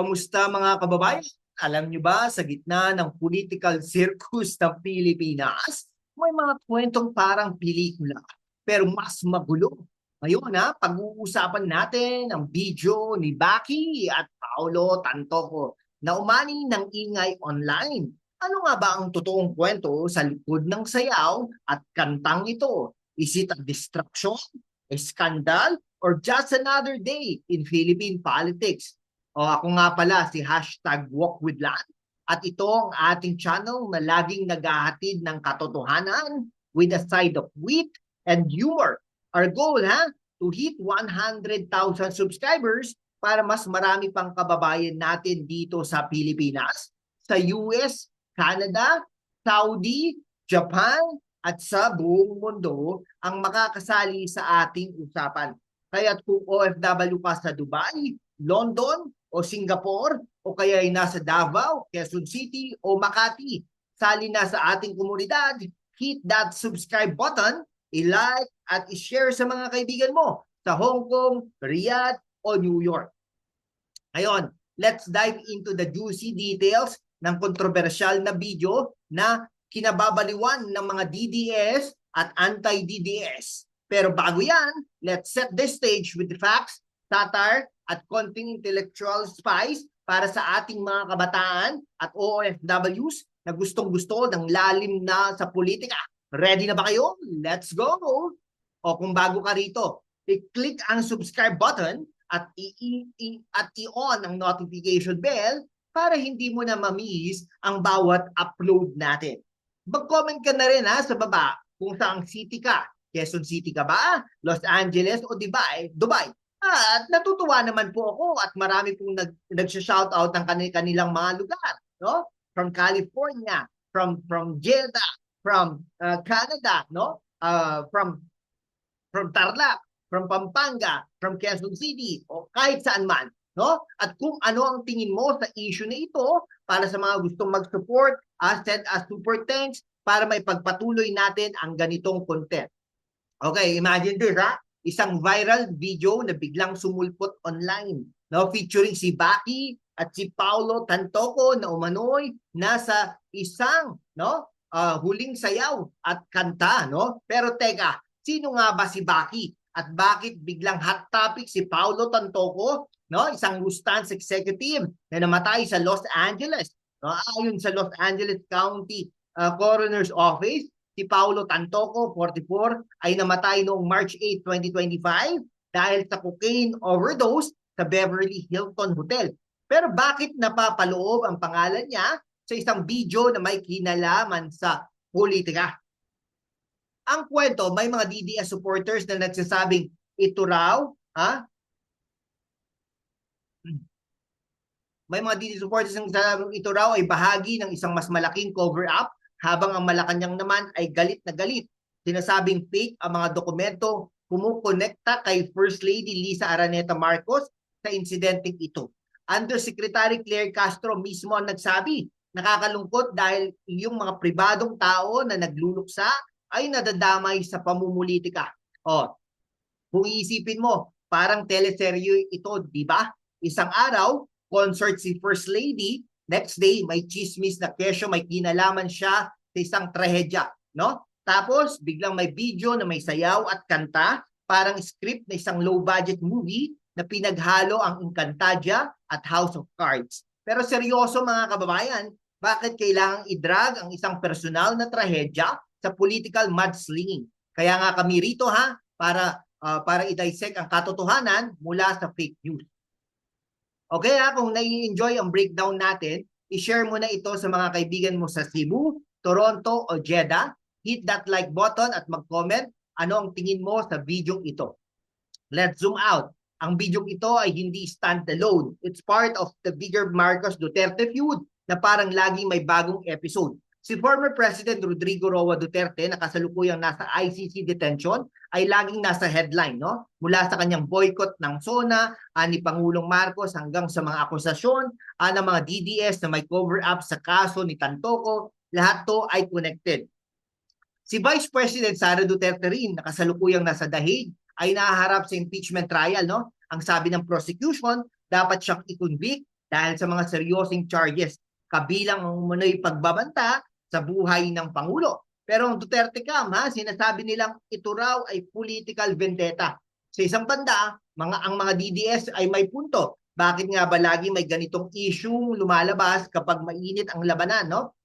Kamusta mga kababayan? Alam niyo ba, sa gitna ng political circus ng Pilipinas, may mga kwentong parang pelikula, pero mas magulo. Ngayon ha, pag-uusapan natin ang video ni Baki at Paolo Tantoco na umani ng ingay online. Ano nga ba ang totoong kwento sa likod ng sayaw at kantang ito? Is it a distraction, a scandal, or just another day in Philippine politics? O ako nga pala si hashtag Walk with Land. At ito ang ating channel na laging naghahatid ng katotohanan with a side of wit and humor. Our goal ha, to hit 100,000 subscribers para mas marami pang kababayan natin dito sa Pilipinas, sa US, Canada, Saudi, Japan, at sa buong mundo ang makakasali sa ating usapan. Kaya kung OFW ka sa Dubai, London, o Singapore, o kaya ay nasa Davao, Quezon City, o Makati, sali na sa ating komunidad, hit that subscribe button, i-like at i-share sa mga kaibigan mo sa Hong Kong, Riyadh, o New York. Ngayon, let's dive into the juicy details ng kontrobersyal na video na kinababaliwan ng mga DDS at anti-DDS. Pero bago yan, let's set the stage with the facts, satire, at konting intellectual spice para sa ating mga kabataan at OFWs na gustong-gusto ng lalim na sa politika. Ready na ba kayo? Let's go! O kung bago ka rito, i-click ang subscribe button at i- at i-on ang notification bell para hindi mo na ma-miss ang bawat upload natin. Mag-comment ka na rin ha sa baba kung saang city ka. Quezon City ka ba? Los Angeles o Dubai? Dubai. At natutuwa naman po ako at marami pong nag, nag-shoutout ng kanil kanilang mga lugar. No? From California, from from Jeddah, from uh, Canada, no? Uh, from from Tarlac, from Pampanga, from Quezon City, o kahit saan man. No? At kung ano ang tingin mo sa issue na ito para sa mga gustong mag-support, uh, send us super thanks para may pagpatuloy natin ang ganitong content. Okay, imagine this ha. Isang viral video na biglang sumulpot online. No, featuring si Baki at si Paulo Tantoco na umanoy nasa isang no uh, huling sayaw at kanta no? Pero teka sino nga ba si Baki? At bakit biglang hot topic si Paulo Tantoco no? Isang Lufthansa executive na namatay sa Los Angeles no? Ayon sa Los Angeles County uh, Coroner's Office si Paulo Tantoco, 44, ay namatay noong March 8, 2025 dahil sa cocaine overdose sa Beverly Hilton Hotel. Pero bakit napapaloob ang pangalan niya sa isang video na may kinalaman sa politika? Ang kwento, may mga DDS supporters na nagsasabing ito raw, ha? May mga DDS supporters na nagsasabing ito raw ay bahagi ng isang mas malaking cover-up habang ang Malacanang naman ay galit na galit. Sinasabing fake ang mga dokumento kumukonekta kay First Lady Lisa Araneta Marcos sa insidenteng ito. Undersecretary Claire Castro mismo ang nagsabi, nakakalungkot dahil yung mga pribadong tao na nagluluksa ay nadadamay sa pamumulitika. O, kung iisipin mo, parang teleserye ito, di ba? Isang araw, concert si First Lady, Next day, may chismis na kesyo, may kinalaman siya sa isang trahedya. No? Tapos, biglang may video na may sayaw at kanta, parang script na isang low-budget movie na pinaghalo ang Encantadia at House of Cards. Pero seryoso mga kababayan, bakit kailangang i-drag ang isang personal na trahedya sa political mudslinging? Kaya nga kami rito ha, para uh, para i-dissect ang katotohanan mula sa fake news. Okay ha, kung nai-enjoy ang breakdown natin, i-share mo na ito sa mga kaibigan mo sa Cebu, Toronto o Jeddah. Hit that like button at mag-comment ano ang tingin mo sa video ito. Let's zoom out. Ang video ito ay hindi stand-alone. It's part of the bigger Marcos Duterte feud na parang laging may bagong episode. Si former President Rodrigo Roa Duterte na kasalukuyang nasa ICC detention ay laging nasa headline no? Mula sa kanyang boycott ng SONA uh, ni Pangulong Marcos hanggang sa mga akusasyon uh, ng mga DDS na may cover up sa kaso ni Tantoco lahat to ay connected. Si Vice President Sara Duterte rin na kasalukuyang nasa dahig ay nahaharap sa impeachment trial no? Ang sabi ng prosecution dapat siyang i-convict dahil sa mga seryosing charges, kabilang ang umunoy pagbabanta sa buhay ng Pangulo. Pero ang Duterte Cam, ha, sinasabi nilang ito raw ay political vendetta. Sa isang banda, mga, ang mga DDS ay may punto. Bakit nga ba lagi may ganitong issue lumalabas kapag mainit ang labanan, no?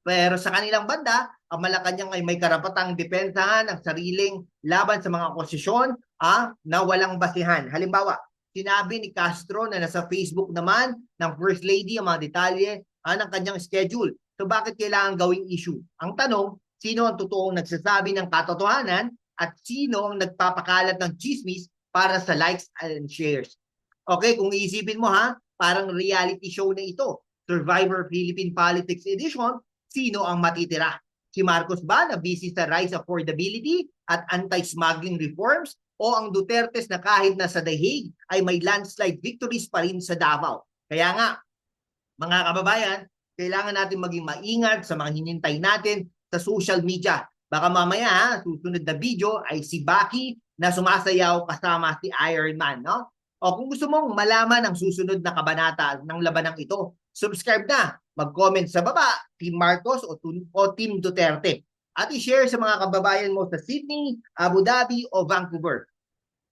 Pero sa kanilang banda, ang Malacanang ay may karapatang depensahan ang sariling laban sa mga posisyon ah, na walang basihan. Halimbawa, sinabi ni Castro na nasa Facebook naman ng First Lady ang mga detalye ah, ng kanyang schedule. So bakit kailangan gawing issue? Ang tanong, sino ang totoong nagsasabi ng katotohanan at sino ang nagpapakalat ng chismis para sa likes and shares? Okay, kung iisipin mo ha, parang reality show na ito. Survivor Philippine Politics Edition, sino ang matitira? Si Marcos ba na busy sa rise affordability at anti-smuggling reforms o ang Dutertes na kahit na sa The Hague ay may landslide victories pa rin sa Davao? Kaya nga, mga kababayan, kailangan natin maging maingat sa mga hinintay natin sa social media. Baka mamaya, ha, susunod na video ay si Baki na sumasayaw kasama si Iron Man. No? O kung gusto mong malaman ang susunod na kabanata ng labanang ito, subscribe na, mag-comment sa baba, Team Marcos o, o Team Duterte. At i-share sa mga kababayan mo sa Sydney, Abu Dhabi o Vancouver.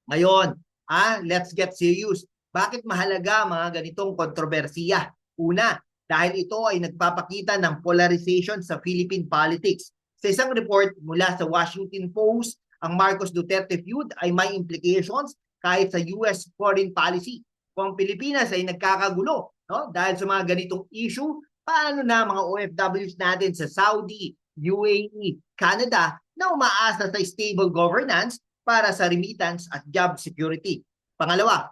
Ngayon, ah, let's get serious. Bakit mahalaga mga ganitong kontrobersiya? Una, dahil ito ay nagpapakita ng polarization sa Philippine politics. Sa isang report mula sa Washington Post, ang Marcos Duterte feud ay may implications kahit sa US foreign policy. Kung Pilipinas ay nagkakagulo no? dahil sa mga ganitong issue, paano na mga OFWs natin sa Saudi, UAE, Canada na umaasa sa stable governance para sa remittance at job security. Pangalawa,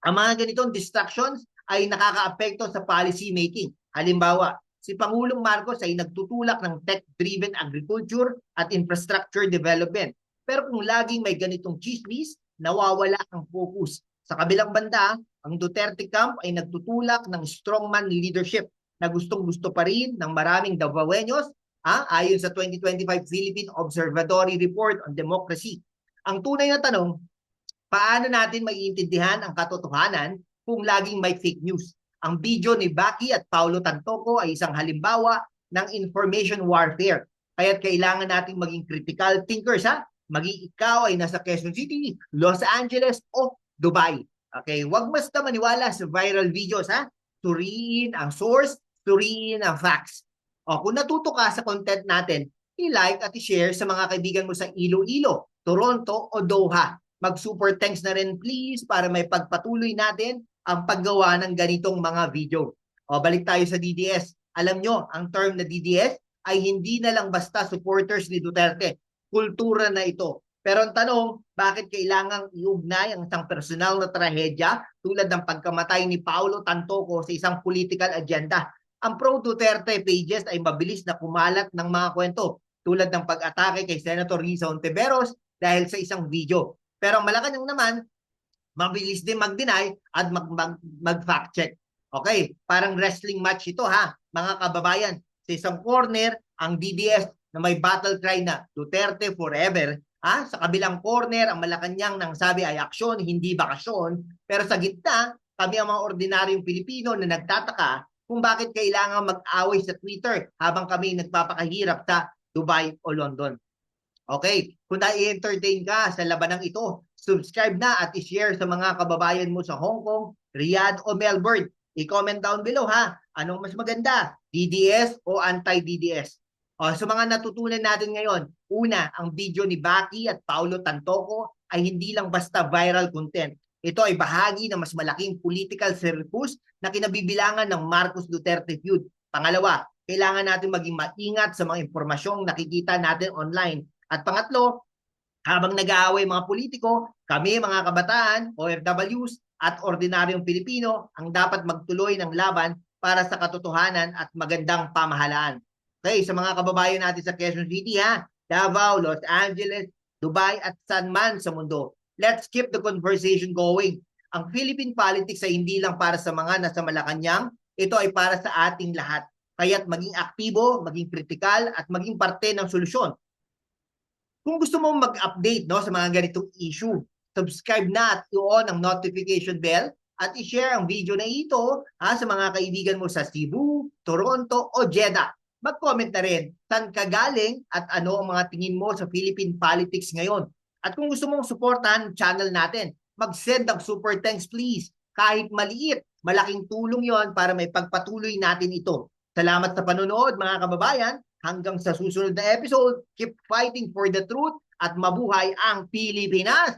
ang mga ganitong distractions ay nakakaapekto sa policy making. Halimbawa, si Pangulong Marcos ay nagtutulak ng tech-driven agriculture at infrastructure development. Pero kung laging may ganitong chismis, nawawala ang focus. Sa kabilang banda, ang Duterte camp ay nagtutulak ng strongman leadership na gustong-gusto pa rin ng maraming Davaoenos ah, ayon sa 2025 Philippine Observatory Report on Democracy. Ang tunay na tanong, paano natin maiintindihan ang katotohanan kung laging may fake news. Ang video ni Baki at Paulo Tantoco ay isang halimbawa ng information warfare. Kaya kailangan nating maging critical thinkers ha. Maging ikaw ay nasa Quezon City, Los Angeles o Dubai. Okay, huwag basta maniwala sa viral videos ha. Suriin ang source, suriin ang facts. O kung natuto ka sa content natin, i-like at i-share sa mga kaibigan mo sa Iloilo, Toronto o Doha. Mag-super thanks na rin please para may pagpatuloy natin ang paggawa ng ganitong mga video. O balik tayo sa DDS. Alam nyo, ang term na DDS ay hindi na lang basta supporters ni Duterte. Kultura na ito. Pero ang tanong, bakit kailangang iugnay ang isang personal na trahedya tulad ng pagkamatay ni Paulo Tantoco sa isang political agenda? Ang pro-Duterte pages ay mabilis na kumalat ng mga kwento tulad ng pag-atake kay Senator Risa Ontiveros dahil sa isang video. Pero ang Malacanang naman, mabilis din mag-deny at mag, mag, mag-fact check. Okay, parang wrestling match ito ha, mga kababayan. Sa isang corner, ang DDS na may battle cry na Duterte forever, ha? sa kabilang corner, ang Malacanang nang sabi ay aksyon, hindi bakasyon. Pero sa gitna, kami ang mga ordinaryong Pilipino na nagtataka kung bakit kailangan mag-away sa Twitter habang kami nagpapakahirap sa Dubai o London. Okay, kung na-entertain ka sa labanang ito, subscribe na at i-share sa mga kababayan mo sa Hong Kong, Riyadh o Melbourne. I-comment down below ha, anong mas maganda, DDS o anti-DDS? O, sa mga natutunan natin ngayon, una, ang video ni Baki at Paulo Tantoco ay hindi lang basta viral content. Ito ay bahagi ng mas malaking political circus na kinabibilangan ng Marcos Duterte feud. Pangalawa, kailangan natin maging maingat sa mga impormasyong nakikita natin online at pangatlo, habang nag-aaway mga politiko, kami mga kabataan, OFWs at ordinaryong Pilipino ang dapat magtuloy ng laban para sa katotohanan at magandang pamahalaan. Okay, sa mga kababayan natin sa Quezon City ha, Davao, Los Angeles, Dubai at San Man sa mundo. Let's keep the conversation going. Ang Philippine politics ay hindi lang para sa mga nasa Malacanang, ito ay para sa ating lahat. Kaya't maging aktibo, maging kritikal at maging parte ng solusyon kung gusto mo mag-update no, sa mga ganitong issue, subscribe na at i-on ang notification bell at i-share ang video na ito ha, sa mga kaibigan mo sa Cebu, Toronto o Jeddah. Mag-comment na rin saan ka galing at ano ang mga tingin mo sa Philippine politics ngayon. At kung gusto mong suportahan channel natin, mag-send ng super thanks please. Kahit maliit, malaking tulong yon para may pagpatuloy natin ito. Salamat sa panonood mga kababayan. Hanggang sa susunod na episode, keep fighting for the truth at mabuhay ang Pilipinas!